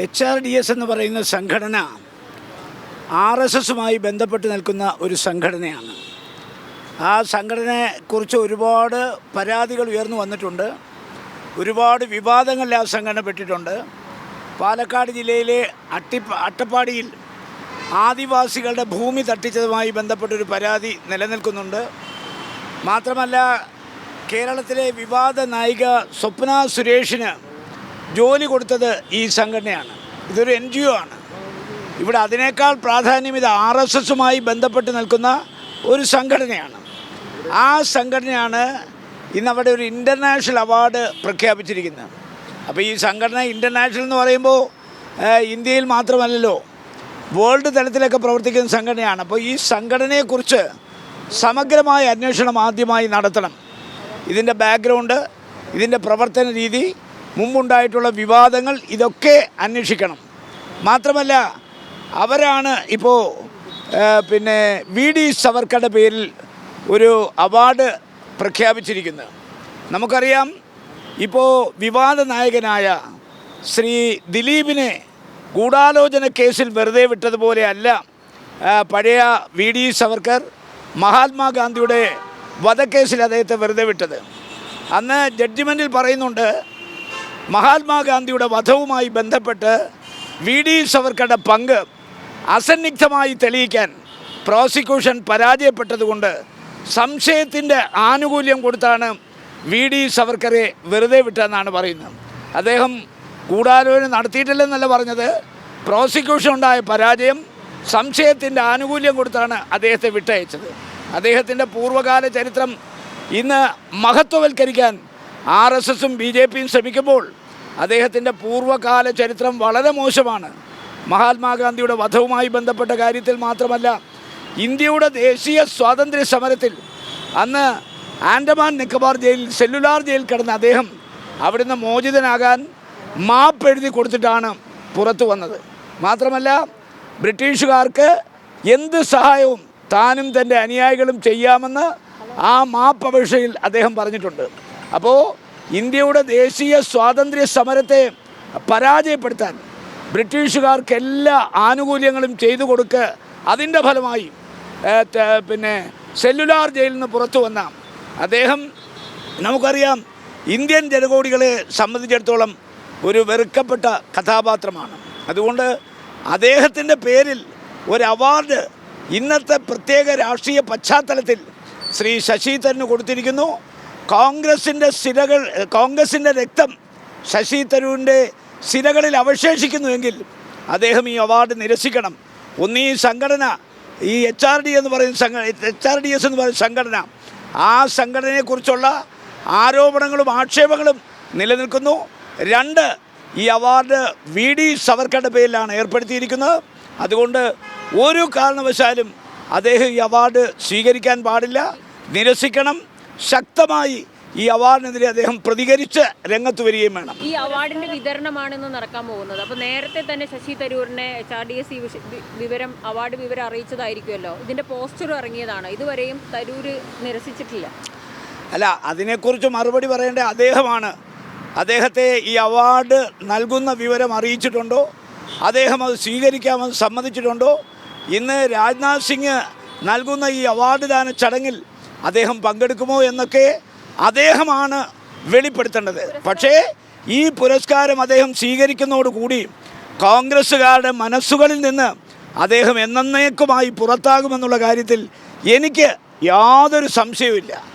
H R D S എന്ന് പറയുന്ന സംഘടന ആർ എസ് എസുമായി ബന്ധപ്പെട്ട് നിൽക്കുന്ന ഒരു സംഘടനയാണ്. ആ സംഘടനയെക്കുറിച്ച് ഒരുപാട് പരാതികൾ ഉയർന്നു വന്നിട്ടുണ്ട്. ഒരുപാട് വിവാദങ്ങളിൽ ആ സംഘടന പെട്ടിട്ടുണ്ട്. പാലക്കാട് ജില്ലയിലെ അട്ടി അട്ടപ്പാടിയിൽ ആദിവാസികളുടെ ഭൂമി തട്ടിച്ചതുമായി ബന്ധപ്പെട്ടൊരു പരാതി നിലനിൽക്കുന്നുണ്ട്. മാത്രമല്ല കേരളത്തിലെ വിവാദ നായിക സ്വപ്ന സുരേഷിന് ജോലി കൊടുത്തത് ഈ സംഘടനയാണ്. ഇതൊരു എൻ ജി ഒ ആണ്. ഇവിടെ അതിനേക്കാൾ പ്രാധാന്യം ഇത് ആർ എസ് എസുമായി ബന്ധപ്പെട്ട് നിൽക്കുന്ന ഒരു സംഘടനയാണ്. ആ സംഘടനയാണ് ഇന്ന് അവിടെ ഒരു ഇന്റർനാഷണൽ അവാർഡ് പ്രഖ്യാപിച്ചിരിക്കുന്നത്. അപ്പോൾ ഈ സംഘടന ഇന്റർനാഷണൽ എന്ന് പറയുമ്പോൾ ഇന്ത്യയിൽ മാത്രമല്ലല്ലോ വേൾഡ് തലത്തിലൊക്കെ പ്രവർത്തിക്കുന്ന സംഘടനയാണ്. അപ്പോൾ ഈ സംഘടനയെക്കുറിച്ച് സമഗ്രമായ അന്വേഷണം ആദ്യമായി നടത്തണം. ഇതിന്റെ ബാക്ക്ഗ്രൗണ്ട് ഇതിന്റെ പ്രവർത്തന രീതി മുമ്പുണ്ടായിട്ടുള്ള വിവാദങ്ങൾ ഇതൊക്കെ അന്വേഷിക്കണം. മാത്രമല്ല അവരാണ് ഇപ്പോൾ പിന്നെ വി ഡി സവർക്കറുടെ പേരിൽ ഒരു അവാർഡ് പ്രഖ്യാപിച്ചിരിക്കുന്നത്. നമുക്കറിയാം ഇപ്പോൾ വിവാദ നായകനായ ശ്രീ ദിലീപിനെ ഗൂഢാലോചന കേസിൽ വെറുതെ വിട്ടതുപോലെയല്ല പഴയ വി ഡി സവർക്കർ മഹാത്മാഗാന്ധിയുടെ വധക്കേസിൽ അദ്ദേഹത്തെ വെറുതെ വിട്ടത്. അന്ന് ജഡ്ജിമെന്റിൽ പറയുന്നുണ്ട് മഹാത്മാഗാന്ധിയുടെ വധവുമായി ബന്ധപ്പെട്ട് വി ഡി സവർക്കറുടെ പങ്ക് അസന്നിഗ്ധമായി തെളിയിക്കാൻ പ്രോസിക്യൂഷൻ പരാജയപ്പെട്ടതുകൊണ്ട് സംശയത്തിന്റെ ആനുകൂല്യം കൊടുത്താണ് വി ഡി സവർക്കറെ വെറുതെ വിട്ടതെന്നാണ് പറയുന്നത്. അദ്ദേഹം ഗൂഢാലോചന നടത്തിയിട്ടില്ലെന്നല്ല പറഞ്ഞത്. പ്രോസിക്യൂഷൻ ഉണ്ടായ പരാജയം സംശയത്തിന്റെ ആനുകൂല്യം കൊടുത്താണ് അദ്ദേഹത്തെ വിട്ടയച്ചത്. അദ്ദേഹത്തിന്റെ പൂർവകാല ചരിത്രം ഇന്ന് മഹത്വവൽക്കരിക്കാൻ ആർ എസ് എസും ബി ജെ പിയും ശ്രമിക്കുമ്പോൾ അദ്ദേഹത്തിന്റെ പൂർവകാല ചരിത്രം വളരെ മോശമാണ്. മഹാത്മാഗാന്ധിയുടെ വധവുമായി ബന്ധപ്പെട്ട കാര്യത്തിൽ മാത്രമല്ല ഇന്ത്യയുടെ ദേശീയ സ്വാതന്ത്ര്യ സമരത്തിൽ അന്ന് Andaman Nicobar jail cellular jail കിടന്ന അദ്ദേഹം അവിടുന്ന് മോചിതനാകാൻ മാപ്പ് എഴുതി കൊടുത്തിട്ടാണ് പുറത്തു വന്നത്. മാത്രമല്ല ബ്രിട്ടീഷുകാർക്ക് എന്ത് സഹായവും താനും തന്റെ അനുയായികളും ചെയ്യാമെന്ന് ആ മാപ്പ് അപേക്ഷയിൽ അദ്ദേഹം പറഞ്ഞിട്ടുണ്ട്. അപ്പോൾ ഇന്ത്യയുടെ ദേശീയ സ്വാതന്ത്ര്യ സമരത്തെ പരാജയപ്പെടുത്താൻ ബ്രിട്ടീഷുകാർക്ക് എല്ലാ ആനുകൂല്യങ്ങളും ചെയ്തു കൊടുക്കുക അതിന്റെ ഫലമായി പിന്നെ സെല്ലുലാർ ജയിലിൽ നിന്ന് പുറത്തു വന്ന അദ്ദേഹം നമുക്കറിയാം ഇന്ത്യൻ ജനകോടികളെ സംബന്ധിച്ചിടത്തോളം ഒരു വെറുക്കപ്പെട്ട കഥാപാത്രമാണ്. അതുകൊണ്ട് അദ്ദേഹത്തിന്റെ പേരിൽ ഒരു അവാർഡ് ഇന്നത്തെ പ്രത്യേക രാഷ്ട്രീയ പശ്ചാത്തലത്തിൽ ശ്രീ ശശി തരന് കൊടുത്തിരിക്കുന്നു. കോൺഗ്രസിന്റെ സിരകൾ കോൺഗ്രസിന്റെ രക്തം ശശി തരൂരിന്റെ സിരകളിൽ അവശേഷിക്കുന്നുവെങ്കിൽ അദ്ദേഹം ഈ അവാർഡ് നിരസിക്കണം. ഒന്ന് സംഘടന ഈ എച്ച് ആർ ഡി എന്ന് പറയുന്ന സംഘ എച്ച് ആർ ഡി എസ് എന്ന് പറയുന്ന സംഘടന ആ സംഘടനയെക്കുറിച്ചുള്ള ആരോപണങ്ങളും ആക്ഷേപങ്ങളും നിലനിൽക്കുന്നു. രണ്ട് ഈ അവാർഡ് വി ഡി സവർക്കറുടെ പേരിലാണ് ഏർപ്പെടുത്തിയിരിക്കുന്നത്. അതുകൊണ്ട് ഒരു കാരണവശാലും അദ്ദേഹം ഈ അവാർഡ് സ്വീകരിക്കാൻ പാടില്ല. നിരസിക്കണം. ശക്തമായി ഈ അവാർഡിനെതിരെ അദ്ദേഹം പ്രതികരിച്ച് രംഗത്ത് വരികയും വേണം. ഈ അവാർഡിന്റെ വിതരണമാണെന്ന് നടക്കാൻ പോകുന്നത്. അപ്പൊ നേരത്തെ തന്നെ ശശി തരൂരിനെ എച്ച് ആർ ഡി എസ് വിവരം അവാർഡ് വിവരം അറിയിച്ചതായിരിക്കുമല്ലോ. ഇതിന്റെ പോസ്റ്ററും ഇറങ്ങിയതാണ്. ഇതുവരെയും തരൂര് നിരസിച്ചിട്ടില്ല. അല്ല അതിനെക്കുറിച്ച് മറുപടി പറയേണ്ട അദ്ദേഹമാണ്. അദ്ദേഹത്തെ ഈ അവാർഡ് നൽകുന്ന വിവരം അറിയിച്ചിട്ടുണ്ടോ? അദ്ദേഹം അത് സ്വീകരിക്കാമെന്ന് സമ്മതിച്ചിട്ടുണ്ടോ? ഇന്ന് രാജ്നാഥ് സിംഗ് നൽകുന്ന ഈ അവാർഡ് ദാന ചടങ്ങിൽ അദ്ദേഹം പങ്കെടുക്കുമോ എന്നൊക്കെ അദ്ദേഹമാണ് വെളിപ്പെടുത്തേണ്ടത്. പക്ഷേ ഈ പുരസ്കാരം അദ്ദേഹം സ്വീകരിക്കുന്നതോടുകൂടി കോൺഗ്രസ്സുകാരുടെ മനസ്സുകളിൽ നിന്ന് അദ്ദേഹം എന്നേക്കുമായി പുറത്താകുമെന്നുള്ള കാര്യത്തിൽ എനിക്ക് യാതൊരു സംശയവുമില്ല.